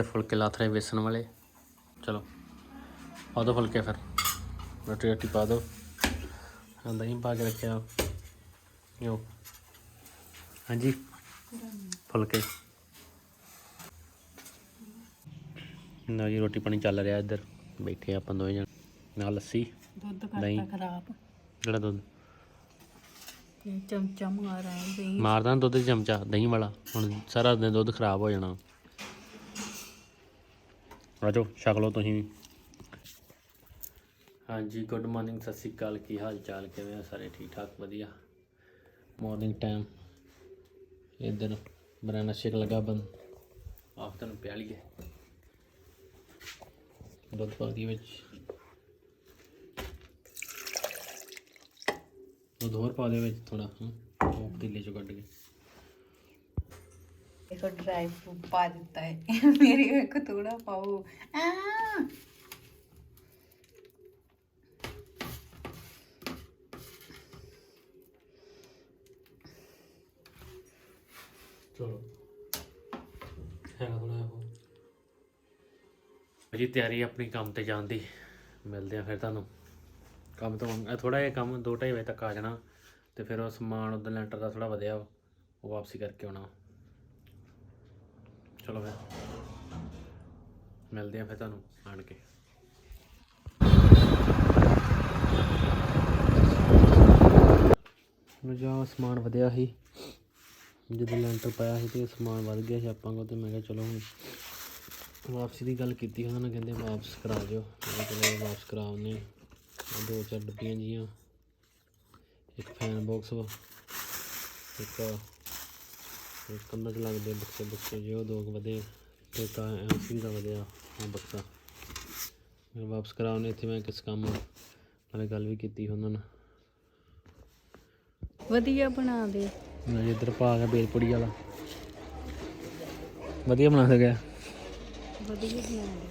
ਇੱਧਰ ਫੁਲਕੇ ਲਾਥ ਰਹੇ ਵੇਸਣ ਵਾਲੇ। ਚਲੋ ਪਾ ਦੋ ਫੁਲਕੇ ਫਿਰ। ਰੋਟੀ ਰੋਟੀ ਪਾ ਦੋ। ਹਾਂ ਦਹੀਂ ਪਾ ਕੇ ਰੱਖਿਆ। ਯੋ ਹਾਂਜੀ ਫੁਲਕੇ। ਨਾ ਜੀ ਰੋਟੀ ਪਾਣੀ ਚੱਲ ਰਿਹਾ ਇੱਧਰ। ਬੈਠੇ ਆਪਾਂ ਦੋਵੇਂ ਜਣ। ਨਾਲ ਲੱਸੀ ਦੁੱਧ। ਕਰਤਾ ਖਰਾਬ। ਜਿਹੜਾ ਦੁੱਧ? ਚਮਚਾ ਮਾਰਾ ਦਹੀਂ। ਮਾਰਦਾ ਦੁੱਧ ਚਮਚਾ ਦਹੀਂ ਵਾਲਾ। ਹੁਣ ਸਾਰਾ ਦਿਨ ਦੁੱਧ ਖਰਾਬ ਹੋ ਜਾਣਾ। ਆਜੋ, ਛਕ ਲਓ ਤੁਸੀਂ ਵੀ। ਹਾਂਜੀ ਗੁੱਡ ਮਾਰਨਿੰਗ ਸਤਿ ਸ਼੍ਰੀ ਅਕਾਲ, ਕੀ ਹਾਲ ਚਾਲ ਕਿਵੇਂ ਆ ਸਾਰੇ? ਠੀਕ ਠਾਕ ਵਧੀਆ ਮਾਰਨਿੰਗ ਟਾਈਮ ਇਧਰ ਬਨਾਨਾ ਸ਼ੇਕ ਲਗਾ ਬੰਦ। ਆਪ ਤੁਹਾਨੂੰ ਪਿਆ ਲਈਏ। ਦੁੱਧ ਪਾ ਦੀ ਵਿੱਚ। ਦੁੱਧ ਹੋਰ ਪਾ ਦੇ ਵਿੱਚ ਥੋੜਾ ਉਹ ਪਤੀਲੇ ਚੋਂ ਕੱਢ ਕੇ। ਡਰਾਈ ਫਰੂਟ ਪਾ ਦਿੱਤਾ ਹੈ। ਮੇਰੇ ਇੱਕ ਥੋੜਾ ਪਾਓ। ਆ ਚਲੋ। ਹੈਗਾ ਥੋੜਾ ਉਹ ਜੀ ਤਿਆਰੀ ਆਪਣੀ ਕੰਮ ਤੇ ਜਾਣ ਦੀ। ਮਿਲਦੇ ਆ ਫਿਰ ਤੁਹਾਨੂੰ। ਕੰਮ ਤੋਂ ਇਹ ਥੋੜਾ ਜਿਹਾ ਕੰਮ 2:30 ਵਜੇ ਤੱਕ ਆ ਜਾਣਾ। ਤੇ ਫਿਰ ਉਹ ਸਮਾਨ ਉਧਰ ਲੈਂਟਰ ਦਾ ਥੋੜਾ ਵਧਿਆ ਉਹ ਵਾਪਸੀ ਕਰਕੇ ਆਉਣਾ ਚਲੋ ਫਿਰ। ਮਿਲਦੇ ਆ ਫਿਰ ਤੁਹਾਨੂੰ ਆਣ ਕੇ। ਜਾ ਸਮਾਨ ਵਧਿਆ ਸੀ। ਜਦੋਂ ਲੈਂਟਰ ਪਾਇਆ ਸੀ ਤੇ ਸਮਾਨ ਵੱਧ ਗਿਆ ਸੀ ਆਪਾਂ ਕੋਲ ਤੇ ਮੈਂ ਕਿਹਾ ਚਲੋ ਹੁਣ ਵਾਪਸੀ ਦੀ ਗੱਲ ਕੀਤੀ ਉਹਨਾਂ ਨੇ, ਕਹਿੰਦੇ ਵਾਪਸ ਕਰਾ ਦਿਓ। ਮੈਂ ਕਿਹਾ ਵਾਪਸ ਕਰਾਉਨੇ ਆ ਦੋ ਚਾਰ ਡੱਬੀਆਂ ਜੀਆਂ ਇੱਕ ਫੈਨ ਬਾਕਸ ਵਾ, ਇੱਕ ਕੰਨਾਂ 'ਚ ਲੱਗਦੇ ਬਕਸੇ ਬਕਸੇ ਜਿਹੇ ਉਹ ਦੋ ਕੁ ਵਧੇ ਤੇ ਇੱਕ ਐਮਸੀ ਦਾ ਵਧਿਆ ਉਹ ਬਕਸਾ ਮੈਂ ਵਾਪਸ ਕਰਾਉਨੇ ਇੱਥੇ ਮੈਂ ਕਿਸ ਕੰਮ ਨਾਲੇ ਗੱਲ ਵੀ ਕੀਤੀ ਉਹਨਾਂ ਨਾਲ। ਵਧੀਆ ਬਣਾ ਦੇ। ਮੈਂ ਇੱਧਰ ਪਾ ਗਿਆ ਬੇਲਪੁੜੀ ਵਾਲਾ। ਵਧੀਆ ਬਣਾ ਸਕਿਆ ਵਧੀਆ ਬਣਾ ਦੇ।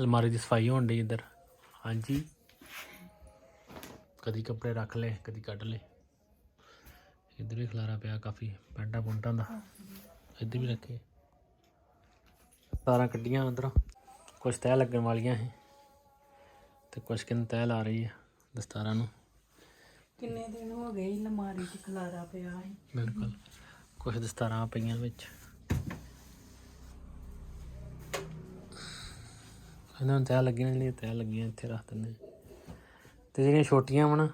ਅਲਮਾਰੀ ਦੀ ਸਫ਼ਾਈ ਹੋਣ ਡਈ ਇੱਧਰ। ਹਾਂਜੀ। ਕਦੀ ਕੱਪੜੇ ਰੱਖ ਲਏ ਕਦੀ ਕੱਢ ਲਏ। ਇੱਧਰ ਵੀ ਖਲਾਰਾ ਪਿਆ ਕਾਫੀ ਪੈਂਟਾਂ ਪੁੰਟਾਂ ਦਾ। ਇੱਧਰ ਵੀ ਰੱਖੇ। ਤਾਰਾਂ ਕੱਢੀਆਂ ਉਧਰੋਂ ਕੁਝ ਤੈਅ ਲੱਗਣ ਵਾਲੀਆਂ ਸੀ। ਤੇ ਕੁਝ ਕਿਨ ਤੈਅ ਲਾ ਰਹੀ ਹੈ ਦਸਤਾਰਾਂ ਨੂੰ। ਕਿੰਨੇ ਦਿਨ ਹੋ ਗਏ ਸੀ ਅਲਮਾਰੀ 'ਚ ਖਲਾਰਾ ਪਿਆ ਹੈ ਬਿਲਕੁਲ। ਕੁਝ ਦਸਤਾਰਾਂ ਪਈਆਂ ਵਿੱਚ। ਇਹਨਾਂ ਨੂੰ ਤੈਅ ਲੱਗੀਆਂ ਜਿਹੜੀਆਂ ਤੈਅ ਲੱਗੀਆਂ ਇੱਥੇ ਰੱਖ ਦਿੰਦੇ ਤੇ ਜਿਹੜੀਆਂ ਛੋਟੀਆਂ ਵਣ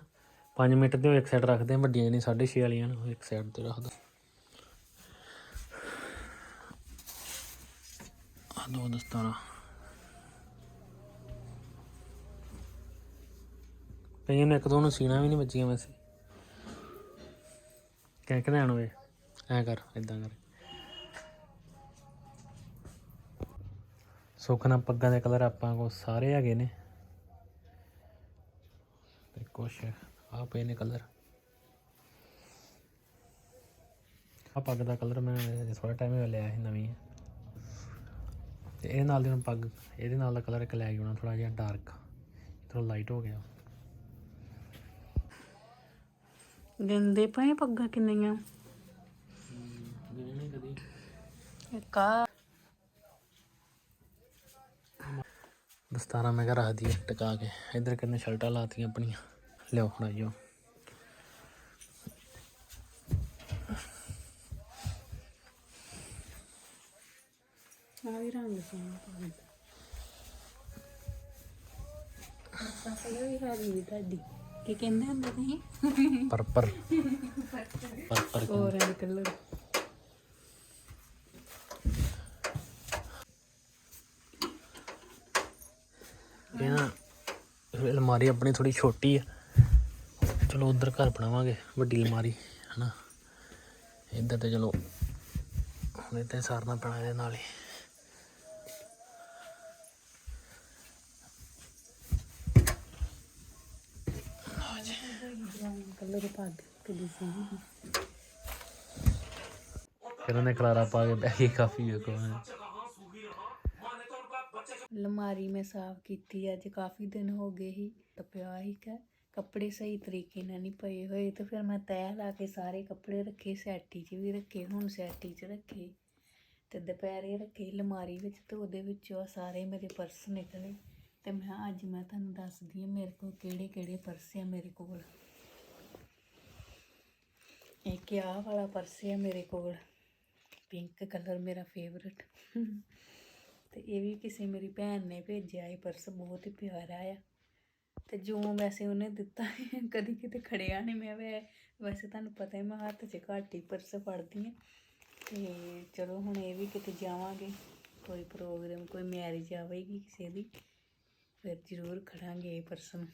5 ਮਿੰਟ ਦੇ ਉਹ ਇੱਕ ਸਾਈਡ ਰੱਖਦੇ ਆ, ਵੱਡੀਆਂ ਜਿਹੜੀਆਂ 6.5 ਵਾਲੀਆਂ ਨੇ, ਇੱਕ ਸਾਈਡ ਤੇ ਰੱਖ ਦੋ ਆ ਦੋ ਦਸਤਾਰਾਂ। ਕਈਆਂ ਨੂੰ, ਇੱਕ ਦੋ ਨੂੰ ਸੀਣਾ ਵੀ ਨਹੀਂ ਬਚੀਆਂ ਵੈਸੇ। ਕਹਿ ਕੇ ਲੈਣ ਹੋਵੇ ਐ ਕਰ ਇਦਾਂ ਕਰ। ਸੁਖਨਾ ਪੱਗਾਂ ਦੇ ਕਲਰ ਆਪਾਂ ਕੋ ਸਾਰੇ ਹੈਗੇ ਨੇ। ਤੇ ਕੁਛ ਆ ਪਏ ਨੇ ਕਲਰ। ਆ ਪੱਗ ਦਾ ਕਲਰ ਮੈਂ ਥੋੜਾ ਟਾਈਮ ਹੀ ਲਿਆ ਸੀ ਨਵੀਂ। ਤੇ ਇਹ ਨਾਲ ਦੀ ਹੁਣ ਪੱਗ ਇਹਦੇ ਨਾਲ ਦਾ ਕਲਰ ਇੱਕ ਲੈ ਕੇ ਆਉਣਾ ਥੋੜਾ ਜਿਹਾ ਡਾਰਕ ਥੋੜਾ ਲਾਈਟ ਹੋ ਗਿਆ। ਗੰਦੇ ਪਏ ਪੱਗਾਂ ਕਿੰਨੀਆਂ? ਨਹੀਂ ਕਦੀ ਇੱਕ। ਆ ਦਸਤਾਰਾਂ ਮੈਂ ਘਰ ਰੱਖ ਟਿਕਾ ਕੇ। ਇੱਧਰ ਕਿੰਨੇ ਸ਼ਰਟਾਂ ਲਾਤੀਆਂ ਆਪਣੀਆਂ। ਲਿਓ ਆਈਓ ਆ ਵੀ ਰੰਗ ਸੋਹਣਾ ਪਾ ਦਿੱਤਾ ਕਲਰ ਵੀ ਹੈ ਵੀ ਤੁਹਾਡੀ। ਕੀ ਕਹਿੰਦੇ ਹੁੰਦੇ ਤੁਸੀਂ? ਪਰਪਰ ਪਰਪਰ ਔਰੰਜ ਕਲਰ ਇਹ ਨਾ ਅਲਮਾਰੀ ਆਪਣੀ ਥੋੜੀ ਛੋਟੀ ਆ। ਚਲੋ ਉਧਰ ਘਰ ਬਣਾਵਾਂਗੇ, ਵੱਡੀ ਅਲਮਾਰੀ, ਹਨਾ। ਇੱਧਰ ਤੇ ਚਲੋ, ਹੁਣ ਇੱਥੇ ਸਾਰਨਾ ਪੈਣਾ ਇਹਦੇ ਨਾਲ ਹੀ। ਕਲਰ ਪੱਗ ਕਿੱਡੀ ਸੋਹਣੀ ਇਹਨਾਂ ਨੇ ਖਲਾਰਾ ਪਾ ਕੇ ਬਹਿ ਕਾਫੀ ਵੇਖੋ ਹੈਂ। ਮੈਂ ਸਾਫ਼ ਕੀਤੀ, ਅੱਜ ਕਾਫੀ ਦਿਨ ਹੋ ਗਏ ਸੀ ਤਪਿਆ ਹੀ ਕਿ। ਕੱਪੜੇ ਸਹੀ ਤਰੀਕੇ ਨਾਲ ਨਹੀਂ ਪਏ ਹੋਏ ਤੇ ਫਿਰ ਮੈਂ ਤੈਅ ਲਾ ਕੇ ਸਾਰੇ ਕੱਪੜੇ ਰੱਖੇ, ਸੈਟੀ 'ਚ ਵੀ ਰੱਖੇ, ਹੁਣ ਸੈਟੀ 'ਚ ਰੱਖੇ ਤੇ ਦੁਪਹਿਰੇ ਰੱਖੇ ਲਮਾਰੀ ਵਿੱਚ ਤੇ ਉਹਦੇ ਵਿੱਚੋਂ ਆਹ ਸਾਰੇ ਮੇਰੇ ਪਰਸ ਨਿਕਲੇ ਤੇ ਮੈਂ ਅੱਜ ਮੈਂ ਤੁਹਾਨੂੰ ਦੱਸਦੀ ਹਾਂ ਮੇਰੇ ਕੋਲ ਕਿਹੜੇ ਕਿਹੜੇ ਪਰਸ ਆ ਮੇਰੇ ਕੋਲ। ਇਹ ਕਿਆ ਵਾਲਾ ਪਰਸ ਆ ਮੇਰੇ ਕੋਲ? ਪਿੰਕ ਕਲਰ ਮੇਰਾ ਫੇਵਰਟ ਤੇ ਇਹ ਵੀ ਕਿਸੇ ਮੇਰੀ ਭੈਣ ਨੇ ਭੇਜਿਆ, ਇਹ ਪਰਸ ਬਹੁਤ ਹੀ ਪਿਆਰਾ ਆ। ਤੇ ਜੋ ਵੈਸੇ ਉਹਨੇ ਦਿੱਤਾ ਹੈ, ਕਦੀ ਕਿਤੇ ਖੜਿਆ ਨਹੀਂ ਮੈਂ ਵੈ- ਵੈਸੇ ਤੁਹਾਨੂੰ ਪਤਾ ਹੈ ਮੈਂ ਹੱਥ 'ਚ ਘੱਟ ਹੀ ਪਰਸ ਫੜਦੀ ਹਾਂ। ਤੇ ਚਲੋ ਹੁਣ ਇਹ ਵੀ ਕਿਤੇ ਜਾਵਾਂਗੇ ਕੋਈ ਪ੍ਰੋਗਰਾਮ ਕੋਈ ਮੈਰਿਜ ਆਵੇਗੀ ਕਿਸੇ ਦੀ ਫਿਰ ਜ਼ਰੂਰ ਖੜਾਂਗੇ ਇਹ ਪਰਸ ਨੂੰ।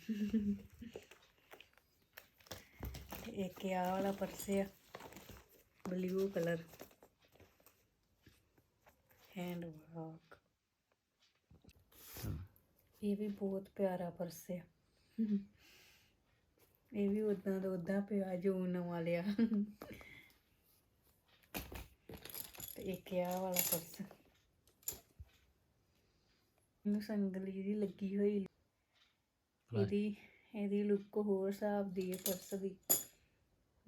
ਇੱਕ ਆਹ ਵਾਲਾ ਪਰਸ ਆ ਬਲੂ ਕਲਰ ਹੈਂਡ ਵਰਕ ਇਹ ਵੀ ਬਹੁਤ ਪਿਆਰਾ ਪਰਸ ਆ। ਇਹ ਵੀ ਉਦਾਂ ਦਾ ਉਦਾਂ ਪਿਆ ਜੋ ਨਵਾਂ ਲਿਆ ਤੇ ਇੱਕ ਆਹ ਵਾਲਾ ਪਰਸ ਇਹਨੂੰ ਸੰਗਲੀ ਜੀ ਲੱਗੀ ਹੋਈ। ਇਹਦੀ ਇਹਦੀ ਲੁੱਕ ਹੋਰ ਹਿਸਾਬ ਦੀ ਹੈ ਪਰਸ ਦੀ।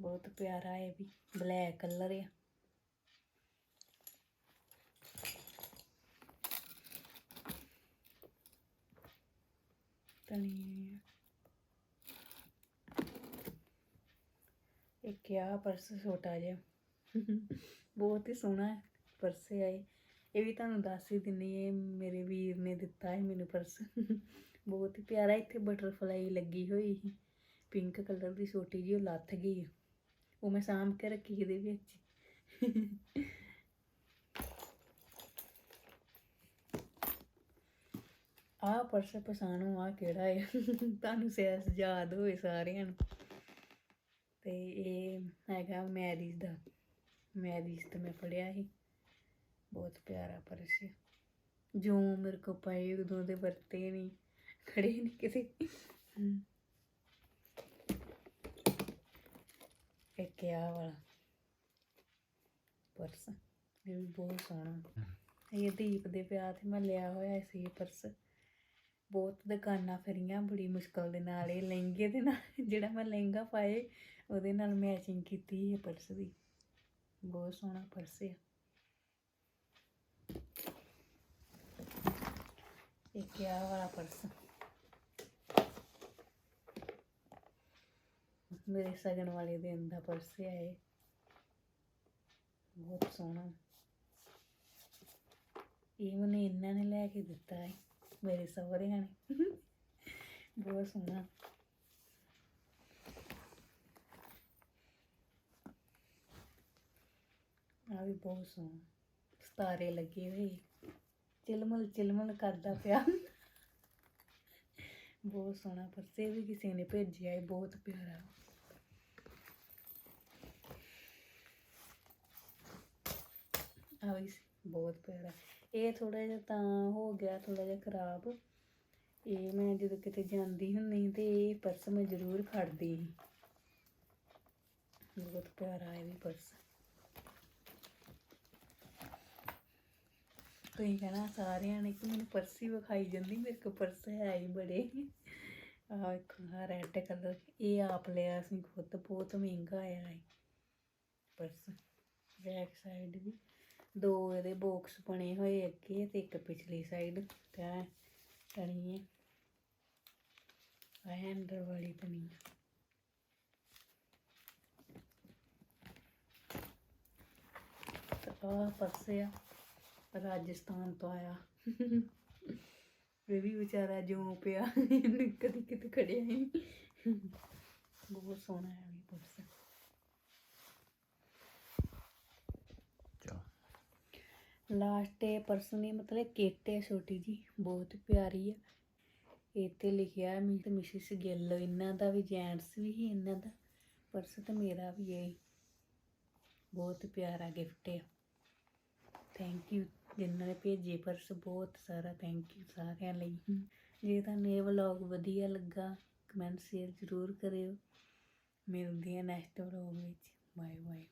ਬਹੁਤ ਪਿਆਰਾ ਹੈ ਵੀ ਬਲੈਕ ਕਲਰ ਆ। ਤਣੀ ਇੱਕ ਆ ਪਰਸ ਛੋਟਾ ਜਿਹਾ। ਬਹੁਤ ਹੀ ਸੋਹਣਾ ਪਰਸ ਹੈ ਇਹ। ਇਹ ਵੀ ਤੁਹਾਨੂੰ ਦੱਸ ਹੀ ਦਿੰਨੀ ਇਹ ਮੇਰੇ ਵੀਰ ਨੇ ਦਿੱਤਾ ਹੈ ਮੈਨੂੰ ਪਰਸ। ਬਹੁਤ ਹੀ ਪਿਆਰਾ ਇੱਥੇ ਬਟਰਫਲਾਈ ਲੱਗੀ ਹੋਈ ਸੀ। ਪਿੰਕ ਕਲਰ ਦੀ ਛੋਟੀ ਜਿਹੀ ਉਹ ਲੱਥ ਗਈ ਹੈ ਉਹ ਮੈਂ ਸਾਂਭ ਕੇ ਰੱਖੀ ਇਹਦੇ ਵਿੱਚ। ਆਹ ਪਰਸ ਪਛਾਣੋ ਆ ਕਿਹੜਾ ਹੈ ਤੁਹਾਨੂੰ ਸੈਸ ਯਾਦ ਹੋਏ ਸਾਰਿਆਂ ਨੂੰ। ਤੇ ਇਹ ਹੈਗਾ ਮੈਰਿਜ ਦਾ। ਮੈਰਿਜ ਤੇ ਮੈਂ ਪੜਿਆ ਸੀ। ਬਹੁਤ ਪਿਆਰਾ ਪਰਸ ਹੈ ਜੋ ਮੇਰੇ ਕੋ ਪਏ ਉਦੋਂ ਦੇ ਵਰਤੇ ਨਹੀਂ ਖੜੇ ਨਹੀਂ ਕਿਸੇ। ਹਮ। ਇੱਕ ਆ ਵਾਲਾ ਪਰਸ। ਇਹ ਵੀ ਬਹੁਤ ਸੋਹਣਾ। ਇਹ ਦੀਪ ਦੇ ਵਿਆਹ ਤੇ ਮੈਂ ਲਿਆ ਹੋਇਆ ਸੀ ਇਹ ਪਰਸ। ਬਹੁਤ ਦੁਕਾਨਾਂ ਫਰੀਆਂ ਬੜੀ ਮੁਸ਼ਕਲ ਦੇ ਨਾਲ, ਇਹ ਲਹਿੰਗੇ ਦੇ ਨਾਲ, ਜਿਹੜਾ ਮੈਂ ਲਹਿੰਗਾ ਪਾਏ, ਉਹਦੇ ਨਾਲ ਮੈਚਿੰਗ ਕੀਤੀ ਇਹ ਪਰਸ ਦੀ। ਬਹੁਤ ਸੋਹਣਾ ਪਰਸ ਹੈ ਇੱਕ ਆਹ ਵਾਲਾ ਪਰਸ ਮੇਰੇ ਸਗਨ ਵਾਲੇ ਦਿਨ ਦਾ ਪਰਸ ਹੈ ਇਹ। ਬਹੁਤ ਸੋਹਣਾ। ਇਹ ਮੈਨੂੰ ਇਹਨਾਂ ਨੇ ਲੈ ਕੇ ਦਿੱਤਾ ਹੈ। ਮੇਰੇ ਸਹੁਰਿਆਂ ਨੇ ਬਹੁਤ ਸੋਹਣਾ ਆ ਵੀ ਬਹੁਤ ਸੋਹਣਾ ਸਤਾਰੇ ਲੱਗੇ ਹੋਏ ਚਿਲਮਲ ਚਿਲਮਲ ਕਰਦਾ ਪਿਆ ਬਹੁਤ ਸੋਹਣਾ ਪਰਸੇ ਵੀ ਕਿਸੇ ਨੇ ਭੇਜਿਆ ਹੈ ਬਹੁਤ ਪਿਆਰਾ ਆ ਵੀ ਬਹੁਤ ਪਿਆਰਾ ਇਹ ਥੋੜਾ ਜਿਹਾ ਤਾਂ ਹੋ ਗਿਆ ਥੋੜਾ ਜਿਹਾ ਖਰਾਬ। ਇਹ ਮੈਂ ਜਦੋਂ ਕਿਤੇ ਜਾਂਦੀ ਹੁੰਦੀ ਤੇ ਇਹ ਪਰਸ ਮੈਂ ਜ਼ਰੂਰ ਖੜਦੀ ਸੀ। ਬਹੁਤ ਪਿਆਰਾ ਹੈ ਵੀ ਪਰਸ। ਤੁਸੀਂ ਕਹਿਣਾ ਸਾਰਿਆਂ ਨੇ ਕਿ ਮੈਨੂੰ ਪਰਸ ਹੀ ਵਿਖਾਈ ਜਾਂਦੀ, ਮੇਰੇ ਕੋਲ ਪਰਸ ਹੈ ਹੀ ਬੜੇ। ਆਹ ਇੱਕ ਰੈੱਡ ਕਲਰ ਇਹ ਆਪ ਲਿਆ ਸੀ ਖੁਦ, ਬਹੁਤ ਮਹਿੰਗਾ ਆਇਆ ਹੈ ਪਰਸ। ਬੈਕ ਸਾਈਡ ਵੀ। ਦੋ ਇਹਦੇ ਬਾਕਸ ਬਣੇ ਹੋਏ ਅੱਗੇ ਤੇ ਇੱਕ ਪਿਛਲੀ ਸਾਈਡ ਤੇ ਟਣੀ ਹੈ। ਆ ਹੈਂਡਲ ਵਾਲੀ ਤਣੀ ਆ। ਪਰਸ ਆ, ਰਾਜਸਥਾਨ ਤੋਂ ਆਇਆ। ਇਹ ਵੀ ਵਿਚਾਰਾ ਜੋ ਪਿਆ ਕਦੀ ਕਿਤੇ ਖੜਿਆ ਹੀ ਬਹੁਤ ਸੋਹਣਾ ਹੈ ਵੀ ਪਰਸ ਲਾਸਟ ਇਹ ਪਰਸ ਨੇ ਮਤਲਬ ਕਿੱਟ ਹੈ ਛੋਟੀ ਜੀ ਬਹੁਤ ਪਿਆਰੀ ਹੈ ਇਹ ਤੇ ਲਿਖਿਆ ਹੈ ਮਿਸ ਮਿਸਿਸ ਗਿੱਲ, ਇਹਨਾਂ ਦਾ ਵੀ ਜੈਂਟਸ ਵੀ ਹੀ ਇਹਨਾਂ ਦਾ। ਪਰਸ ਤੇ ਮੇਰਾ ਵੀ ਹੈ ਬਹੁਤ ਪਿਆਰਾ ਗਿਫਟ ਹੈ ਥੈਂਕ ਯੂ ਜਿਨ੍ਹਾਂ ਨੇ ਭੇਜੇ ਪਰਸ ਬਹੁਤ ਸਾਰਾ ਥੈਂਕ ਯੂ ਸਾਰਿਆਂ ਲਈ। ਜੇ ਤੁਹਾਨੂੰ ਇਹ ਵਲੌਗ ਵਧੀਆ ਲੱਗਾ ਕਮੈਂਟ ਸ਼ੇਅਰ ਜ਼ਰੂਰ ਕਰਿਓ। ਮਿਲਦੇ ਹਾਂ ਨੈਕਸਟ ਵਲੌਗ ਵਿੱਚ। Bye bye